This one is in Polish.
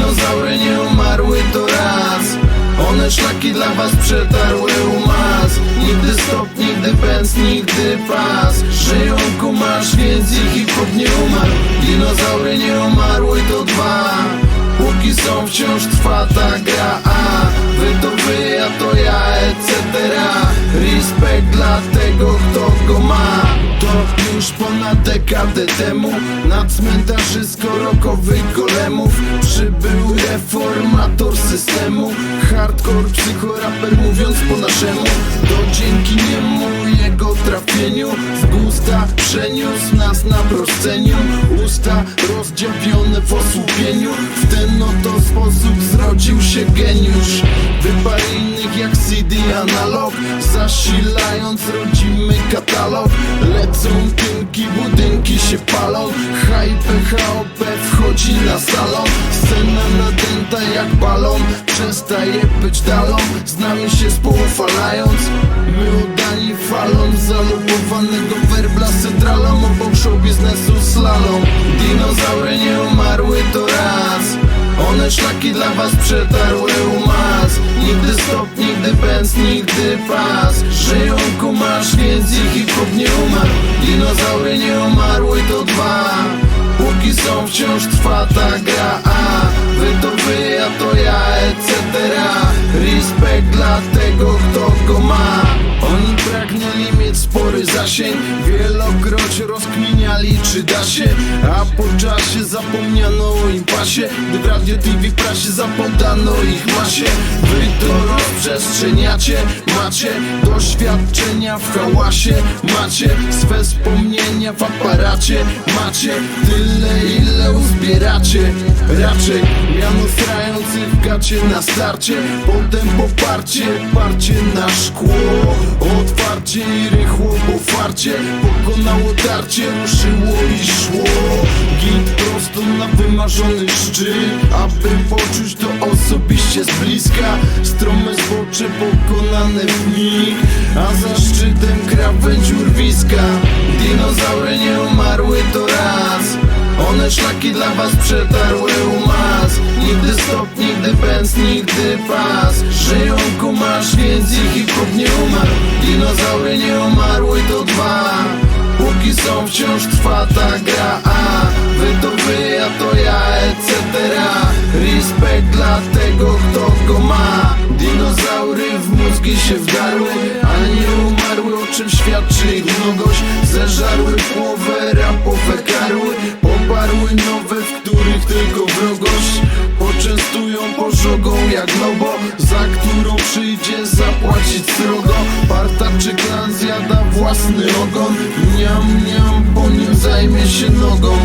Dinozaury nie umarły to raz. One szlaki dla was przetarły umaz Nigdy stop, nigdy pędz, nigdy pas. Żyją kumasz, więc ich hip-hop nie umarł. Dinozaury nie umarły to dwa. Póki są wciąż trwa ta gra. A wy to wy, a to ja, etc Respekt dla tego, kto go ma. To już ponad dekadę temu. Na cmentarzysku rokowych golemów Przybył systemu. Hardcore psychoraper mówiąc po naszemu. To dzięki niemu jego trafieniu. Z gusta przeniósł nas na prosceniu. Usta rozdziawione w osłupieniu. W ten oto sposób zrodził się geniusz. Wyparł innych jak CD analog. Zasilając rodzimy katalog. Lecą tynki, budynki się palą. Hype HOP wchodzi na salon. Scena nadęta jak balon Przestaje być dalą. Z nami się spoufalając My oddani falą Zalubowanego werbla centralą. Obok show biznesu slalom. Dinozaury nie umarły to raz. One szlaki dla was przetarły umaz Nigdy stop, nigdy pędz, nigdy pas. Żyją kumasz, więc ich hip-hop nie umarł. Dinozaury nie umarły to dwa Są wciąż trwa ta gra A wy to wy, a to ja, etc Respekt dla tego, kto go ma. Oni pragnęli mieć spory zasięg Rozkminiali czy da się? A po czasie zapomniano o im pasie. Gdy w radio TV w prasie zapodano ich masie. Wy to rozprzestrzeniacie Macie doświadczenia w hałasie. Macie swe wspomnienia w aparacie. Macie tyle ile uzbieracie Raczej miano strających w gacie na starcie Potem poparcie, parcie na szkło. Otwarcie i rychło, bo Pokonało tarcie, ruszyło i szło. Git prosto na wymarzony szczyt Aby poczuć to osobiście z bliska. Strome zbocze pokonane w mig A za szczytem krawędź urwiska Dinozaury nie szlaki dla was przetarły umaz Nigdy stop, nigdy pędz, nigdy pas. Żyją kumasz, więc ich hip-hop nie umarł. Dinozaury nie umarły to dwa. Póki są wciąż trwa ta gra. A wy to wy, a to ja, etc Respekt dla tego, kto go ma. Dinozaury w mózgi się wdarły Ale nie umarły, o czym świadczy ich mnogość. Zeżarły połowę rapowe karły barły nowe, w których tylko wrogość. Poczęstują pożogą jak nowo Za którą przyjdzie zapłacić srogo. Parta czy klan zjada własny ogon. Miam, miam, po nim zajmie się nogą.